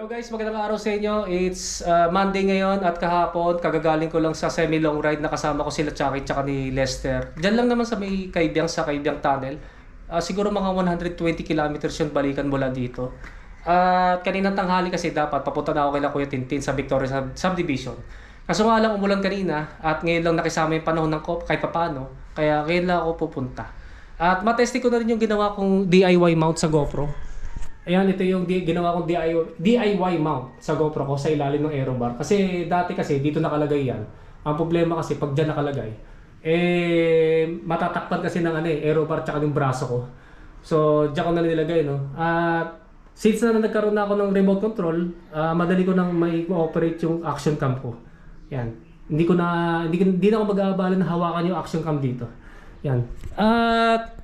Hello guys, magandang araw sa inyo. It's uh, Monday ngayon at kahapon, kagagaling ko lang sa semi-long ride na kasama ko sila Chucky tsaka ni Lester. Diyan lang naman sa may Kaibiyang sa Kaibiyang Tunnel. Ah, siguro mga 120 kilometers yung balikan mula dito. At kaninang tanghali kasi dapat papunta na ako kay Kuya Tintin sa Victoria Sub- Subdivision. Kaso nga lang umulan kanina at ngayon lang nakisama yung panahon ng COP kahit papano. Kaya ngayon lang ako pupunta. At matesti ko na rin yung ginawa kong DIY mount sa GoPro. Ayan, ito yung ginawa kong DIY, DIY mount sa GoPro ko sa ilalim ng aero bar. Kasi dati kasi dito nakalagay yan. Ang problema kasi pag dyan nakalagay, eh matatakpan kasi ng ano eh, aero bar tsaka yung braso ko. So, dyan ko na nilagay, no? At since na nagkaroon na ako ng remote control, ah, madali ko nang may operate yung action cam ko. Yan. Hindi ko na hindi, hindi na ako mag-aabala na hawakan yung action cam dito. Yan. At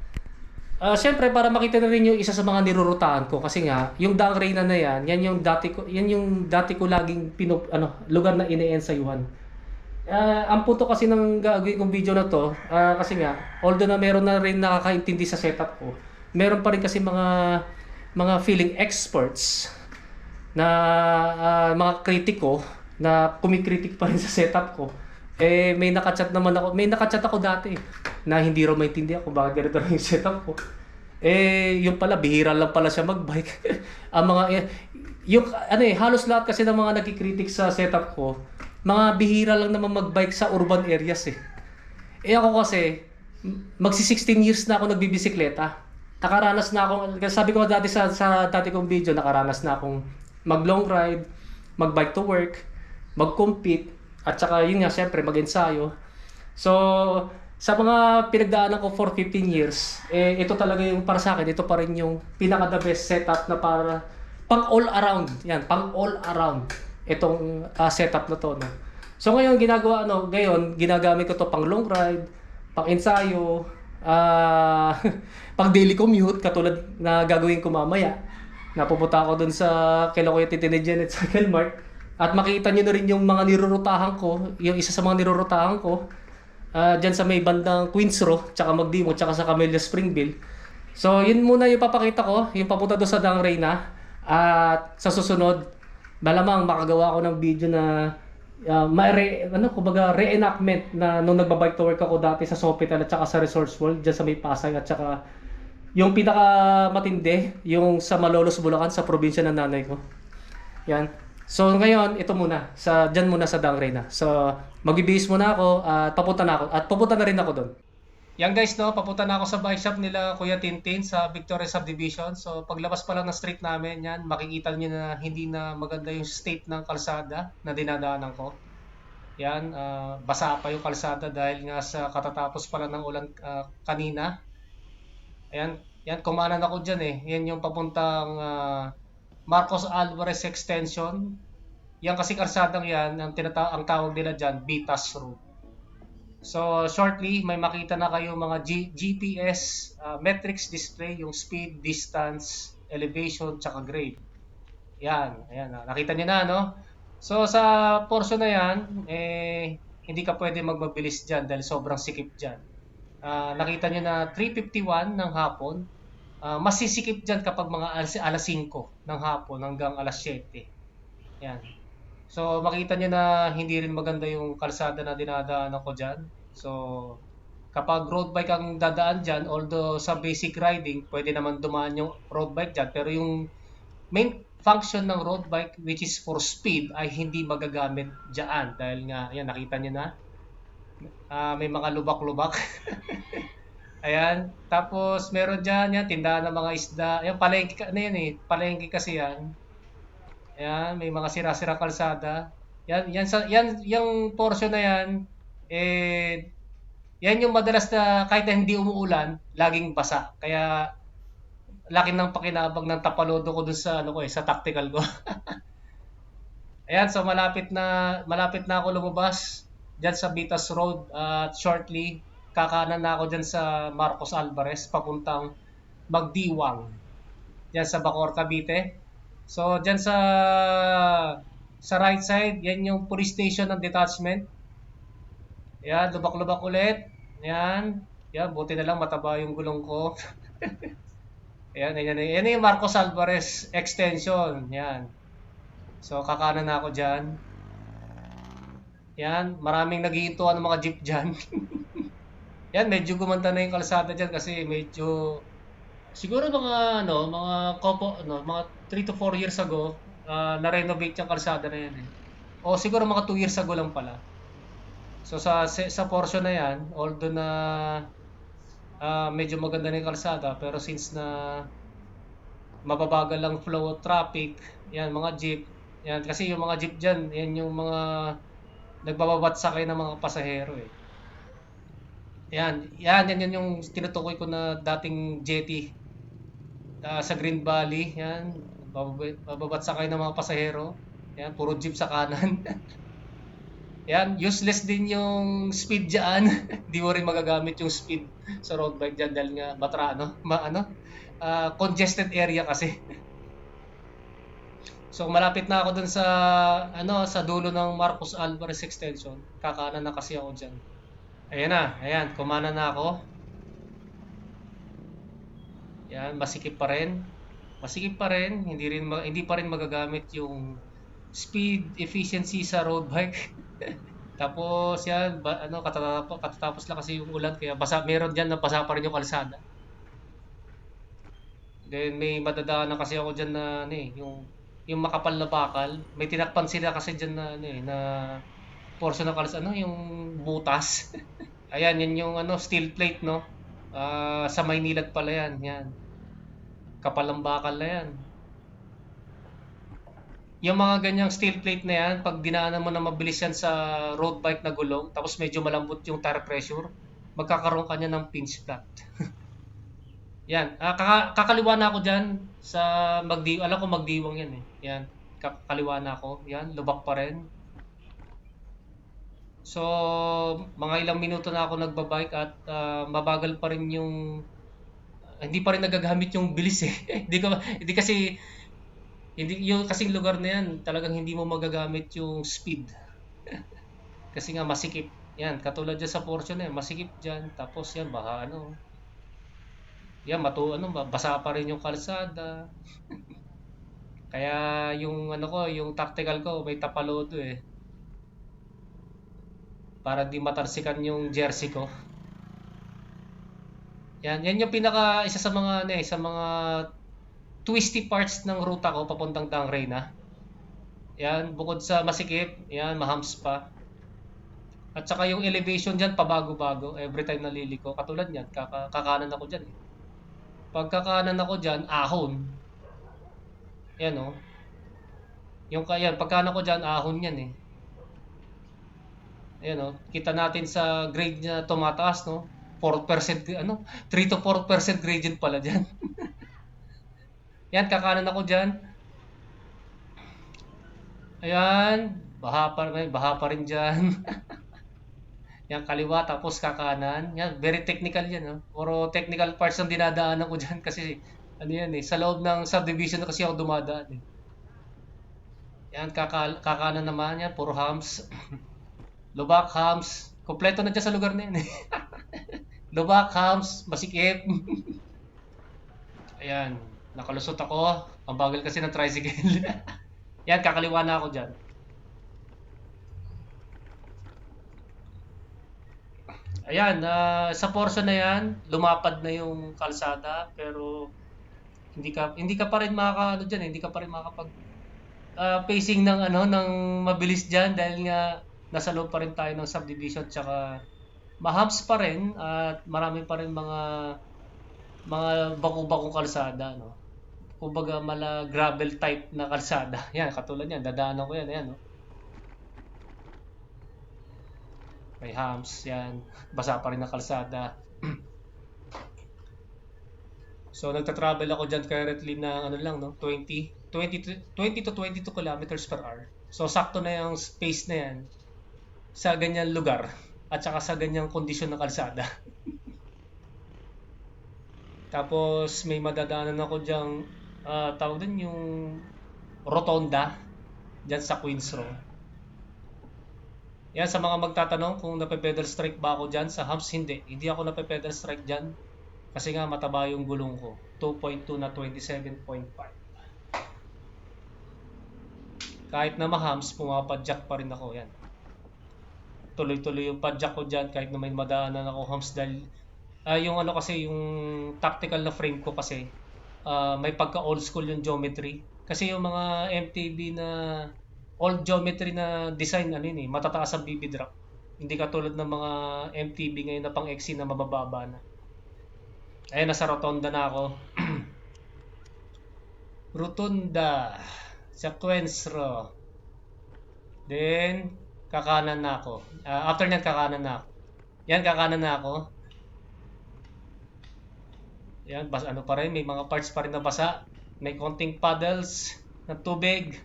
Ah, syempre para makita na rin yung isa sa mga nirurutahan ko kasi nga yung Dang Reyna na yan, yan yung dati ko yan yung dati ko laging pinup ano lugar na ine-ensayuhan. Ah, ang punto kasi ng gagawin kong video na to, ah, kasi nga although na meron na rin nakakaintindi sa setup ko, meron pa rin kasi mga mga feeling experts na ah, mga kritiko na kumikritik pa rin sa setup ko. Eh, may nakachat naman ako. May nakachat ako dati na hindi raw maintindihan kung bakit ganito yung setup ko. Eh, yung pala, bihira lang pala siya magbike. Ang mga, eh, yung, ano eh, halos lahat kasi ng mga nagkikritik sa setup ko, mga bihira lang naman magbike sa urban areas eh. Eh ako kasi, magsi 16 years na ako nagbibisikleta. Nakaranas na akong, sabi ko dati sa, sa dati kong video, nakaranas na akong mag long ride, mag bike to work, mag-compete, at saka yun nga, syempre, mag-ensayo. So, sa mga pinagdaanan ko for 15 years, eh, ito talaga yung para sa akin, ito pa rin yung pinaka the best setup na para pang all around. Yan, pang all around itong ah, setup na to. No? So ngayon ginagawa ano, ngayon ginagamit ko to pang long ride, pang ensayo, ah pang daily commute katulad na gagawin ko mamaya. Napupunta ako dun sa kila Kuya Titi ni Janet sa Kelmart at makita niyo na rin yung mga nirurutahan ko, yung isa sa mga nirurutahan ko. Ah, diyan sa may bandang Queens Row, tsaka Magdimo, tsaka sa Camellia Springville. So, yun muna yung papakita ko, yung papunta doon sa Dang Reyna. At sa susunod, malamang makagawa ko ng video na uh, ma-re, ano, kumbaga reenactment na nung nagbabike to work ako dati sa Sofitel at saka sa Resorts World, dyan sa may Pasay at saka yung pinaka matindi, yung sa Malolos, Bulacan, sa probinsya ng nanay ko. Yan. So ngayon, ito muna. Sa, dyan muna sa Dang Reyna. So, magbibihis muna ako at papunta na ako. At papunta na rin ako doon. Yan guys, no, papunta na ako sa bike shop nila Kuya Tintin sa Victoria Subdivision. So paglabas pa lang ng street namin, yan, makikita niyo na hindi na maganda yung state ng kalsada na dinadaanan ko. Yan, ah, basa pa yung kalsada dahil nga sa katatapos pa lang ng ulan ah, kanina. Ayan, yan, kumanan ako dyan eh. Yan yung papuntang ah, Marcos Alvarez Extension. Yan kasi kalsadang yan, ang, tinata- ang tawag nila dyan, Bitas Road. So shortly, may makita na kayo mga G- GPS uh, metrics display, yung speed, distance, elevation, tsaka grade. Yan, ayan, ah, nakita niyo na, no? So sa portion na yan, eh, hindi ka pwede magmabilis dyan dahil sobrang sikip dyan. Ah, nakita niyo na 3.51 ng hapon, Ah, masisikip dyan kapag mga alas, alas 5 ng hapon hanggang alas 7. Yan. So, makita nyo na hindi rin maganda yung kalsada na dinadaanan ko dyan. So, kapag road bike ang dadaan dyan, although sa basic riding, pwede naman dumaan yung road bike dyan. Pero yung main function ng road bike, which is for speed, ay hindi magagamit dyan. Dahil nga, yan, nakita nyo na. Ah, may mga lubak-lubak. Ayan. Tapos, meron dyan, yan, tindahan ng mga isda. Ayan, palengke, ano yan eh, palengke kasi yan. Ayan, may mga sira-sira kalsada. Yan, yan, sa, yan, yung portion na yan, eh, yan yung madalas na kahit na hindi umuulan, laging basa. Kaya, laki ng pakinabang ng tapalodo ko dun sa, ano ko eh, sa tactical ko. Ayan, so malapit na, malapit na ako lumabas dyan sa Bitas Road at shortly, kakanan na ako dyan sa Marcos Alvarez, papuntang Magdiwang. Dyan sa Bacor, Cavite. So, dyan sa sa right side, yan yung police station ng detachment. Yan, lubak-lubak ulit. Yan. Yan, buti na lang mataba yung gulong ko. Yan, yan, yan, yung Marcos Alvarez extension. Yan. So, kakanan na ako dyan. Yan, maraming naghihintuan ng mga jeep dyan. Yan, medyo gumanda na yung kalsada dyan kasi medyo... Siguro mga, ano, mga kopo, ano, mga 3 to 4 years ago, ah, na-renovate yung kalsada na yan eh. O siguro mga 2 years ago lang pala. So sa sa portion na yan, although na ah, medyo maganda na yung kalsada, pero since na mababagal lang flow of traffic, yan mga jeep, yan kasi yung mga jeep diyan, yan yung mga nagbababat sakay ng mga pasahero eh. Yan, yan, yan, yan yung tinutukoy ko na dating jetty ah, sa Green Valley, yan, bababat, bababat sakay ng mga pasahero. Yan, puro jeep sa kanan. Yan, useless din yung speed dyan. Hindi mo rin magagamit yung speed sa road bike dyan dahil nga batra, ano, ma, ano, ah, congested area kasi. So malapit na ako dun sa ano sa dulo ng Marcos Alvarez extension. Kakanan na kasi ako diyan. Ayan na, ayan, kumana na ako. Yan, masikip pa rin. Masikip pa rin, hindi rin hindi pa rin magagamit yung speed efficiency sa road bike. Tapos yan, ba, ano, katatapos, katatapos lang kasi yung ulan, kaya basa, meron dyan na basa pa rin yung kalsada. Then may madadaanan kasi ako dyan na, ano eh, yung, yung makapal na bakal. May tinakpan sila kasi dyan na, ano eh, na portion ng kalsada, ano, yung butas. Ayan, yan yung ano, steel plate, no? Ah, sa Maynilad pala yan, yan. Kapal ng bakal na yan. Yung mga ganyang steel plate na yan, pag dinaanan mo na mabilis yan sa road bike na gulong, tapos medyo malambot yung tire pressure, magkakaroon ka niya ng pinch flat. yan, ah, kaka- kakaliwa na ako dyan sa magdi alam ko magdiwang yan eh. Yan, kakaliwa na ako. Yan, lubak pa rin. So, mga ilang minuto na ako nagbabike at ah, mabagal pa rin yung hindi pa rin nagagamit yung bilis eh. hindi ko hindi kasi hindi yung kasing lugar na yan, talagang hindi mo magagamit yung speed. Kasi nga masikip. Yan, katulad dyan sa portion yan, masikip dyan. Tapos yan, baka ano. Yan, matu, ano, ba- basa pa rin yung kalsada. Kaya yung ano ko, yung tactical ko, may tapalodo eh. Para di matarsikan yung jersey ko. Yan, yan yung pinaka isa sa mga ano eh, sa mga twisty parts ng ruta ko papuntang Tangrena. Yan, bukod sa masikip, yan, mahams pa. At saka yung elevation dyan, pabago-bago. Every time naliliko. Katulad yan, kaka kakanan ako dyan. Eh. Pag kakanan ako dyan, ahon. Yan. Oh. Yung kaya, pagkanan ko dyan, ahon yan eh. Ayan o. Oh. Kita natin sa grade na tumataas, no? 4%, ano? 3 to 4% gradient pala dyan. Yan, kakanan ako dyan. Ayan, baha pa rin, baha pa rin dyan. yan, kaliwa, tapos kakanan. Yan, very technical yan. No? Puro technical parts ang dinadaanan ko dyan kasi, ano yan eh, sa loob ng subdivision kasi ako dumadaan eh. Yan, kaka kakanan naman yan, puro hams. Lubak, hams. Kompleto na dyan sa lugar na yan eh. Lubak, hams, masikip. Ayan. Nakalusot ako. Ang bagal kasi ng tricycle. Yan, kakaliwa na ako dyan. Ayan, uh, sa portion na yan, lumapad na yung kalsada, pero hindi ka hindi ka pa rin makaka ano diyan, hindi ka pa rin makakapag uh, pacing ng ano ng mabilis diyan dahil nga nasa loob pa rin tayo ng subdivision tsaka mahams pa rin at marami pa rin mga mga baku-bakong kalsada no kumbaga mala gravel type na kalsada. Yan, katulad yan, dadaanan ko yan, ayan, no? May humps, yan. Basa pa rin na kalsada. so, nagta-travel ako dyan currently na ano lang, no? 20, 20, 20 to 22 kilometers per hour. So, sakto na yung space na yan sa ganyang lugar at saka sa ganyang kondisyon ng kalsada. Tapos, may madadaanan ako dyang uh, tawag din yung rotonda dyan sa Queens Row. Yan, sa mga magtatanong kung nape-pedal strike ba ako dyan, sa humps hindi. Hindi ako nape-pedal strike dyan kasi nga mataba yung gulong ko. 2.2 na 27.5. Kahit na mahams, pumapadyak pa rin ako. Yan. Tuloy-tuloy yung padyak ko dyan kahit na may madaanan ako hams dahil ah, yung ano kasi yung tactical na frame ko kasi ah, may pagka old school yung geometry. Kasi yung mga MTB na old geometry na design ano yun eh, matataas ang BB drop. Hindi katulad ng mga MTB ngayon na pang XC na mabababa na. Ayun, nasa rotonda na ako. Rotunda. Sequence row. Then, kakanan na ako. Ah, after nyan, kakanan na ako. Yan, kakanan na ako. Yan, bas ano pa rin, may mga parts pa rin na basa. May konting puddles na tubig.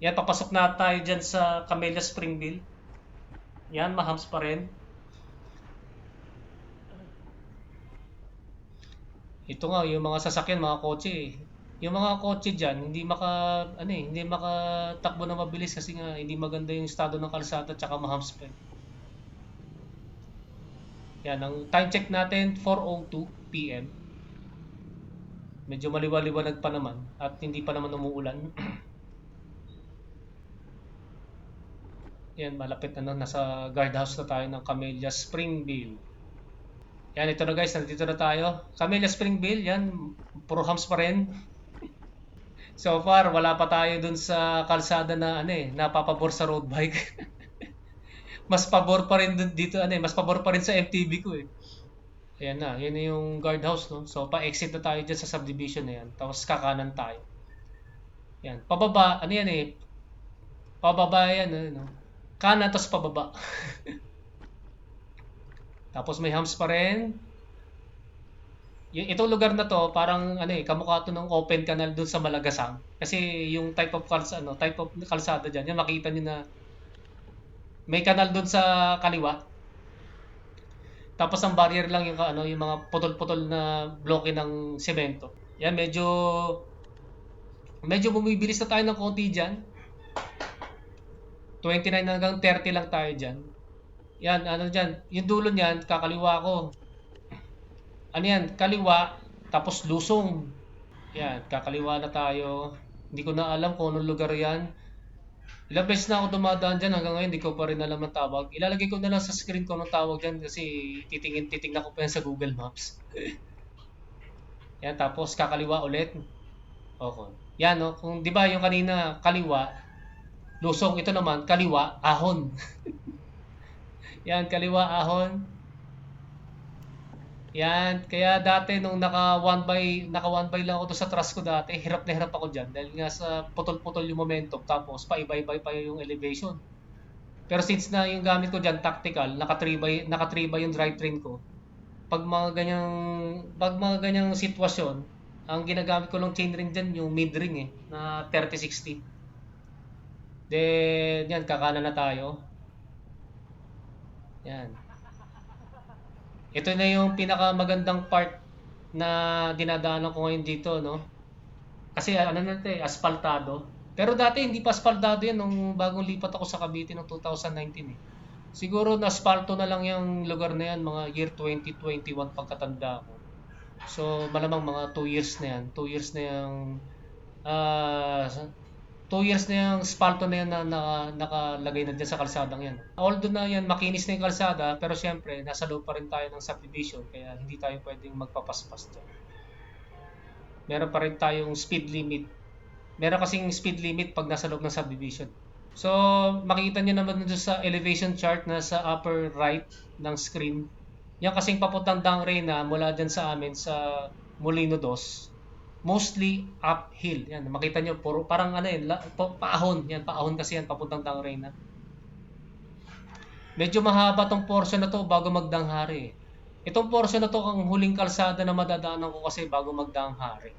Yan, papasok na tayo dyan sa Camellia Springville. Yan, mahams pa rin. Ito nga, yung mga sasakyan, mga kotse eh. Yung mga kotse dyan, hindi maka, ano eh, hindi makatakbo na mabilis kasi nga hindi maganda yung estado ng kalsada tsaka mahams pa. eh. Yan, ang time check natin, 4.02 p.m. Medyo maliwaliwanag pa naman at hindi pa naman umuulan. Yan, malapit na no, nasa guardhouse na tayo ng Camellia Springville. Yan, ito na guys, nandito na tayo. Camellia Springville, yan, puro hams pa rin. So far, wala pa tayo dun sa kalsada na ano eh, napapabor sa road bike. mas pabor pa rin dun dito ano eh, mas pabor pa rin sa MTB ko eh. Ayan na, yun yung guardhouse no. So pa-exit na tayo dyan sa subdivision na yan. Tapos kakanan tayo. Yan, pababa, ano yan eh. Pababa yan, ano, no. Kanan tapos pababa. tapos may hams pa rin. Yung itong lugar na to, parang ano eh, kamukha to ng open canal doon sa Malagasang. Kasi yung type of kalsada, ano, type of kalsada diyan, yung makita niyo na may kanal doon sa kaliwa. Tapos ang barrier lang yung ano, yung mga putol-putol na bloke ng semento. Yan medyo medyo bumibilis na tayo ng konti diyan. 29 hanggang 30 lang tayo diyan. Yan, ano diyan, yung dulo niyan, kakaliwa ko ano yan, kaliwa, tapos lusong. Yan, kakaliwa na tayo. Hindi ko na alam kung anong lugar yan. Ilang beses na ako dumadaan dyan hanggang ngayon, hindi ko pa rin alam ang tawag. Ilalagay ko na lang sa screen ko anong tawag dyan kasi titingin, titingnan ko pa yan sa Google Maps. yan, tapos kakaliwa ulit. Okay. Yan, no? Kung di ba yung kanina, kaliwa, lusong, ito naman, kaliwa, ahon. yan, kaliwa, ahon. Yan, kaya dati nung naka one by naka one by lang ako doon sa trust ko dati, hirap na hirap ako diyan dahil nga sa putol-putol yung momentum tapos paiba-iba pa yung elevation. Pero since na yung gamit ko diyan tactical, naka 3 by naka 3 by yung drivetrain ko. Pag mga ganyang pag mga ganyang sitwasyon, ang ginagamit ko lang chain ring diyan yung mid ring eh na 3060. Then yan kakana na tayo. Yan. Ito na yung pinakamagandang part na dinadaanan ko ngayon dito, no? Kasi ano na ito eh, asfaltado. Pero dati hindi pa asfaltado yan nung bagong lipat ako sa Cavite noong 2019 eh. Siguro na asfalto na lang yung lugar na yan mga year 2021 pagkatanda ko. So malamang mga 2 years na yan. 2 years na yung ah 2 years na yung spalto na yan na, na nakalagay na dyan sa kalsadang yan. Although na yan, makinis na yung kalsada, pero syempre, nasa loob pa rin tayo ng subdivision, kaya hindi tayo pwedeng magpapaspas dyan. Meron pa rin tayong speed limit. Meron kasing speed limit pag nasa loob ng subdivision. So, makita nyo naman dito sa elevation chart na sa upper right ng screen. Yan kasing papuntang Dang Reyna mula dyan sa amin sa Molino 2 mostly uphill. Yan, makita nyo, puro, parang ano yun, la, pa, paahon. Yan, paahon kasi yan, papuntang Tangrena. Medyo mahaba tong portion na to bago magdanghari. Itong portion na to ang huling kalsada na madadaanan ko kasi bago magdanghari.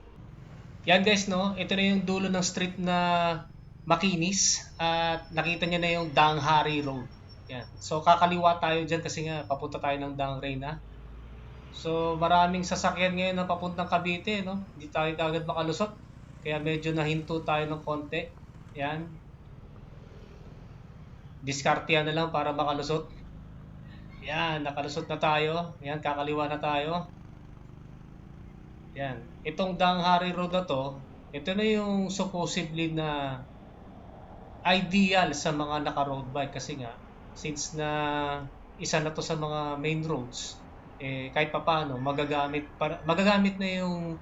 Yan guys, no? Ito na yung dulo ng street na makinis at nakita niyo na yung Danghari Road. Yan. So kakaliwa tayo diyan kasi nga papunta tayo ng Dangrena. So maraming sasakyan ngayon na papuntang Cavite, no? Hindi tayo agad makalusot. Kaya medyo nahinto tayo ng konti. Yan. Diskartehan na lang para makalusot. Yan, nakalusot na tayo. Yan, kakaliwa na tayo. Yan. Itong Danghari Road na to, ito na yung supposedly na ideal sa mga naka-road bike kasi nga since na isa na to sa mga main roads eh kahit papaano magagamit para magagamit na yung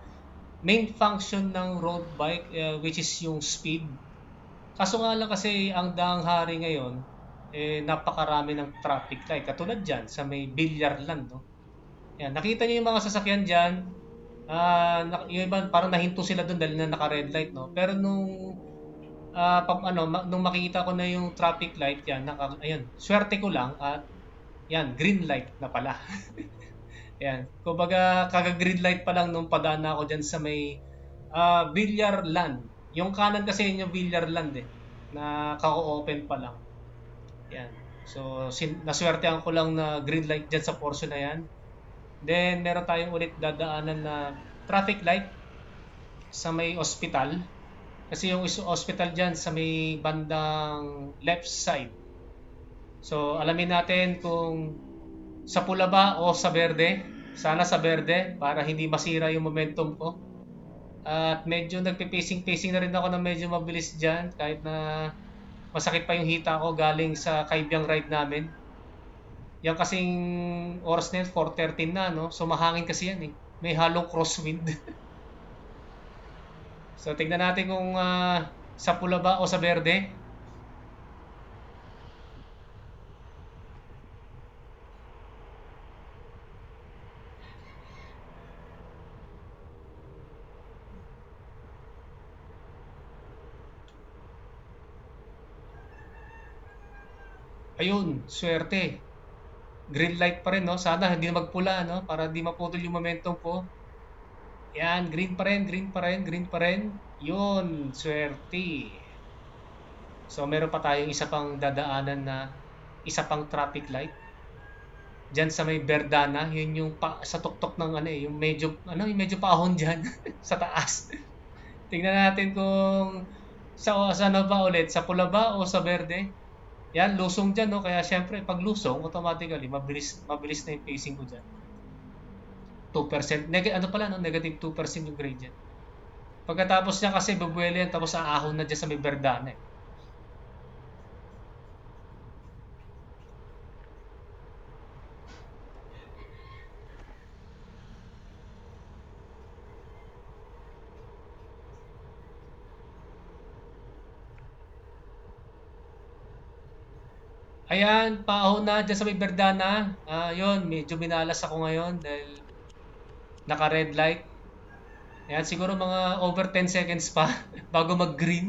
main function ng road bike eh, which is yung speed. Kaso nga lang kasi ang daang hari ngayon eh napakarami ng traffic light katulad diyan sa may billiard land no. Yan, nakita niyo yung mga sasakyan diyan ah yung iba parang nahinto sila doon dahil na naka red light no. Pero nung ah pag ano ma- nung makita ko na yung traffic light yan naka ayun swerte ko lang at yan green light na pala. Yan. Kumbaga kaga green light pa lang nung padaan ako diyan sa may ah Villar Land. Yung kanan kasi yun yung Villar Land eh na kako-open pa lang. Yan. So sin naswertehan ko lang na green light diyan sa portion na yan. Then meron tayong ulit dadaanan na traffic light sa may ospital kasi yung hospital dyan sa may bandang left side. So, alamin natin kung sa pula ba o sa berde. Sana sa berde para hindi masira yung momentum ko. At medyo nagpe-pacing-pacing na rin ako na medyo mabilis dyan kahit na masakit pa yung hita ko galing sa kaibiyang ride namin. Yan kasing oras na yun, 4.13 na, no? So, mahangin kasi yan eh. May halong crosswind. So tingnan natin kung ah, sa pula ba o sa berde. Ayun, swerte. Green light pa rin, no? Sana hindi magpula, no? Para hindi maputol yung momentum ko. Yan, green pa rin, green pa rin, green pa rin. Yun, swerte. So, meron pa tayong isa pang dadaanan na isa pang traffic light. Diyan sa may Verdana, yun yung pa, sa tuktok ng ano eh, yung medyo, ano, yung medyo paahon dyan sa taas. Tingnan natin kung sa, sa ano ba ulit, sa pula ba o sa berde. Yan, lusong dyan, no? Kaya syempre, pag lusong, automatically, mabilis, mabilis na yung pacing ko dyan. 2%. Neg ano pala, no? Negative 2% yung gradient. Pagkatapos niya kasi bubuelo yan, tapos aahon na dyan sa may Verdana eh. Ayan, paahon na dyan sa may Verdana. Ah, yun, medyo minalas ako ngayon dahil naka-red light. Ayan, siguro mga over 10 seconds pa bago mag-green.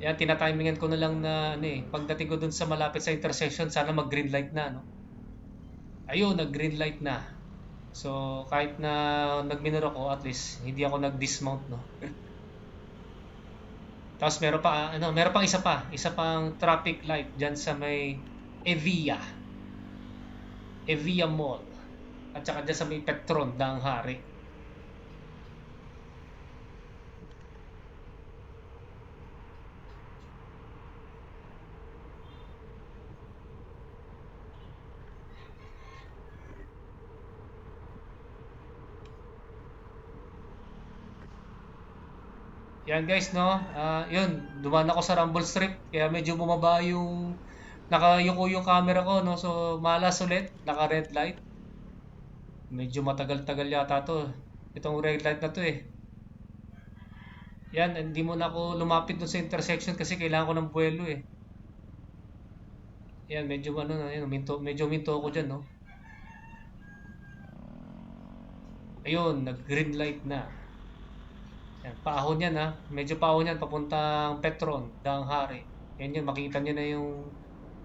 Ayan, tinatimingan ko na lang na ano eh, pagdating ko dun sa malapit sa intersection, sana mag-green light na, no? Ayun, nag-green light na. So, kahit na nag-minor ako, at least hindi ako nag-dismount, no? Tapos meron pa, ano, meron pang isa pa, isa pang traffic light dyan sa may Evia. Evia Mall. At saka dyan sa may Petron, Daang Hari. Yan guys, no? Ah, yun, dumaan ako sa Rumble Strip, kaya medyo bumaba yung nakayuko yung camera ko, no? So, malas ulit, naka red light. Medyo matagal-tagal yata to. Itong red light na to eh. Yan, hindi mo na ako lumapit dun sa intersection kasi kailangan ko ng buwelo eh. Yan, medyo ano na, yun, minto, medyo minto ako dyan, no? Ayun, nag-green light na. Yan, paahon yan ha. Medyo paahon yan papuntang Petron, Daang Hari. Yan yun, makita nyo na yung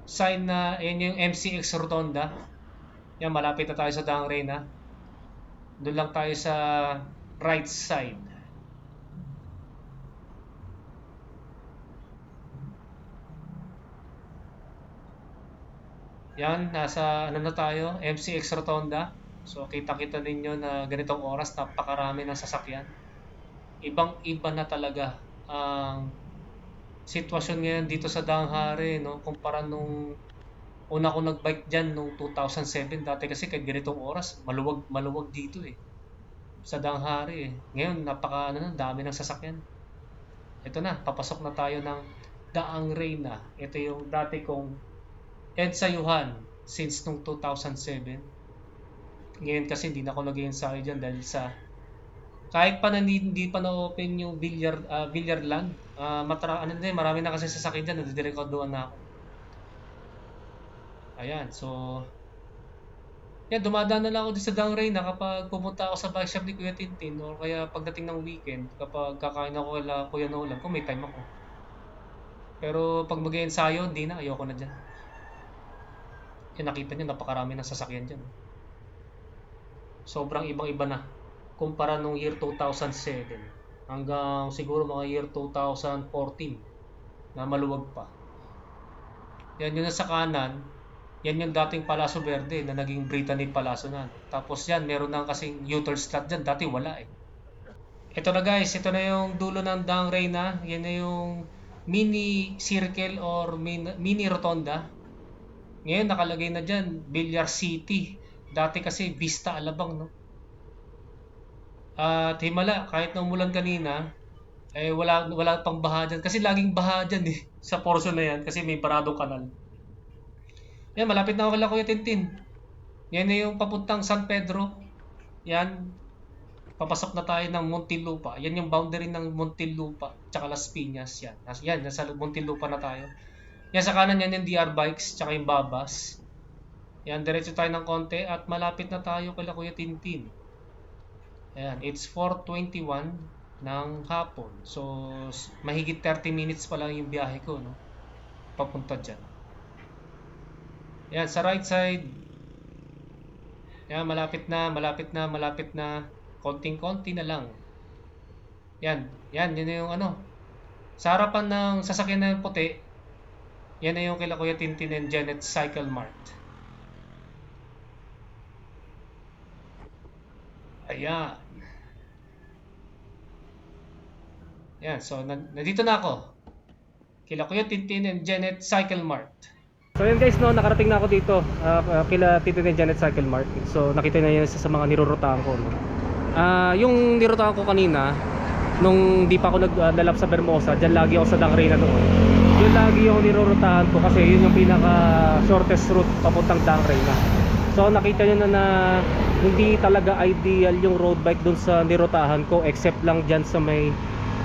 sign na, yan yung MCX Rotonda. Yan, malapit na tayo sa Daang Reyna. Doon lang tayo sa right side. Yan, nasa ano na tayo, MCX Rotonda. So, kita-kita ninyo na ganitong oras, napakarami ng sasakyan ibang-iba na talaga ang sitwasyon ngayon dito sa Danghari, no? Kumpara nung una ko nag-bike diyan nung 2007 dati kasi kahit ganitong oras, maluwag maluwag dito eh. Sa Danghari eh. Ngayon napaka ano dami ng sasakyan. ito na, papasok na tayo ng Daang Reyna. Ito yung dati kong EDSA Yuhan since nung 2007. Ngayon kasi hindi na ako nag-ensayo dyan dahil sa kahit pa na hindi, hindi pa na-open yung billiard, uh, billiard land, ah, matra, ano din, marami na kasi sasakyan dyan, nadidirekodoan na ako. Ayan, so yan, dumadaan na lang ako din sa Dang Reyna kapag pumunta ako sa bike shop ni Kuya Tintin or kaya pagdating ng weekend, kapag kakain ako kala Kuya Nolan, kung may time ako. Pero pag mag ensayo hindi na, ayoko na dyan. Yan, nakita nyo, napakarami ng sasakyan dyan. Sobrang ibang-iba na. Kumpara nung year 2007 hanggang siguro mga year 2014 na maluwag pa. Yan yun na sa kanan, yan yung dating Palacio Verde na naging Brittany Palacio na. Tapos yan, meron na kasing U-turn slot dyan. Dati wala eh. Ito na guys, ito na yung dulo ng Dang Reyna. Yan na yung mini circle or min- mini rotonda. Ngayon nakalagay na dyan, Villar City. Dati kasi Vista Alabang, no? At himala, kahit na umulan kanina, eh wala, wala pang baha dyan. Kasi laging baha dyan eh, sa portion na yan. Kasi may paradong kanal. Yan, malapit na ako kala Kuya Tintin. Yan na yung papuntang San Pedro. Yan. Papasok na tayo ng Muntinlupa. Yan yung boundary ng Muntinlupa. Tsaka Las Piñas. Yan. Yan, nasa Muntinlupa na tayo. Yan sa kanan yan yung DR Bikes. Tsaka yung Babas. Yan, diretso tayo ng konti. At malapit na tayo kala Kuya Tintin. Ayan, it's 4.21 ng hapon. So, mahigit 30 minutes pa lang yung biyahe ko, no? Papunta dyan. Yan, sa right side. Yan, malapit na, malapit na, malapit na. Konting-konti na lang. Yan, yan, na yung ano. Sa harapan ng sasakyan yung puti, yan na yung kila Kuya Tintin and Janet Cycle Mart. Ayan. Yan, so nan- nandito na ako. Kila Kuya Tintin and Janet Cycle Mart. So yun guys, no, nakarating na ako dito ah, kila Tito ni Janet Cycle Mart. So nakita na yun sa, mga nirorotahan ko. No? Ah, yung nirotahan ko kanina, nung di pa ako nagdalap sa Bermosa, dyan lagi ako sa Dang Reyna doon. Yun lagi yung nirorotahan ko kasi yun yung pinaka shortest route papuntang Dang Reyna. So nakita nyo na na hindi talaga ideal yung road bike doon sa nirotahan ko except lang dyan sa may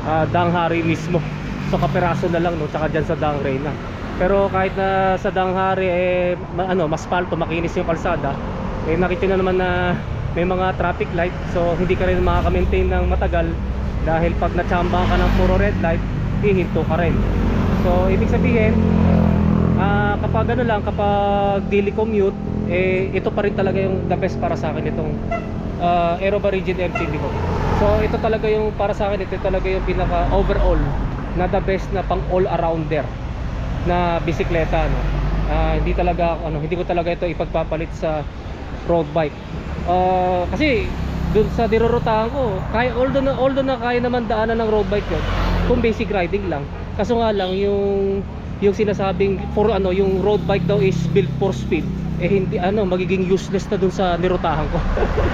ah, Danghari mismo. So kaperaso na lang no, tsaka dyan sa Dang Reyna. Pero kahit na sa Danghari eh ano, mas palto, makinis yung kalsada, eh nakita na naman na may mga traffic light so hindi ka rin makaka-maintain ng matagal dahil pag nachamba ka ng puro red light, hihinto ka rin. So ibig sabihin, ah kapag ano lang, kapag daily commute, eh ito pa rin talaga yung the best para sa akin itong uh, Aeroba Rigid MTB ko. So ito talaga yung para sa akin, ito talaga yung pinaka overall na the best na pang all arounder na bisikleta no. Ah, hindi talaga ano, hindi ko talaga ito ipagpapalit sa road bike. Ah, kasi dun sa dirorotahan ko, kaya although na although na kaya naman daanan ng road bike 'yon, kung basic riding lang. Kaso nga lang yung yung sinasabing for ano, yung road bike daw is built for speed. Eh hindi ano, magiging useless na dun sa nirotahan ko.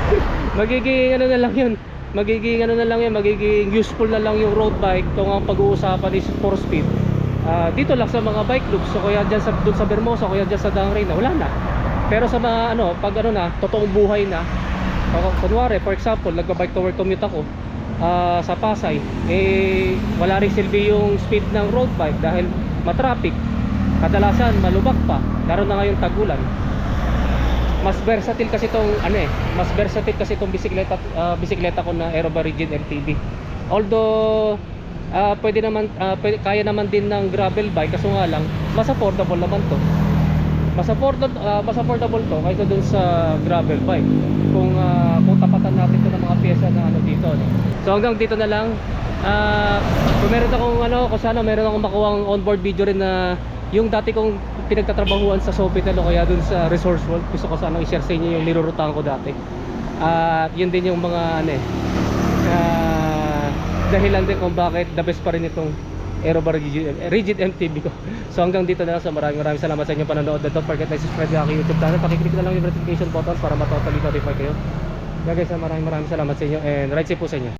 magiging ano na lang 'yun. Magiging ano na lang 'yan, magiging useful na lang yung road bike kung ang pag-uusapan is for speed. Ah, dito lang sa mga bike loops so kaya diyan sa doon sa Bermosa kaya diyan sa Dangray na wala na pero sa mga ano pag ano na totoong buhay na ako, kunwari for example nagba-bike to work commute ako ah, sa Pasay eh wala rin silbi yung speed ng road bike dahil matraffic kadalasan malubak pa lalo na ngayong tagulan. Mas versatile kasi tong ano eh mas versatile kasi tong bisikleta ah, bisikleta ko na Aeroba Rigid MTB although ah, pwede naman ah, pwede, kaya naman din ng gravel bike kaso nga lang mas affordable naman to. Mas affordable mas affordable to kaysa dun sa gravel bike. Kung ah, kung tapatan natin to ng mga pyesa na ano dito no? so hanggang dito na lang. Ah, kung meron akong ano kung sana meron akong makuha onboard video rin na yung dati kong pinagtatrabahuan sa Sofitel o kaya dun sa Resource World gusto ko sana i-share sa inyo yung nirurutahan ko dati. At yun din yung mga ano eh ah, dahilan din kung bakit the best pa rin itong Aerobar Rigid, Rigid MTB ko. So hanggang dito na lang sa maraming maraming salamat sa inyong panonood. Don't forget to subscribe sa aking YouTube channel. Pakiclick na lang yung notification button para matotally notify kayo. Yeah guys maraming maraming salamat sa inyo. And right safe po sa inyo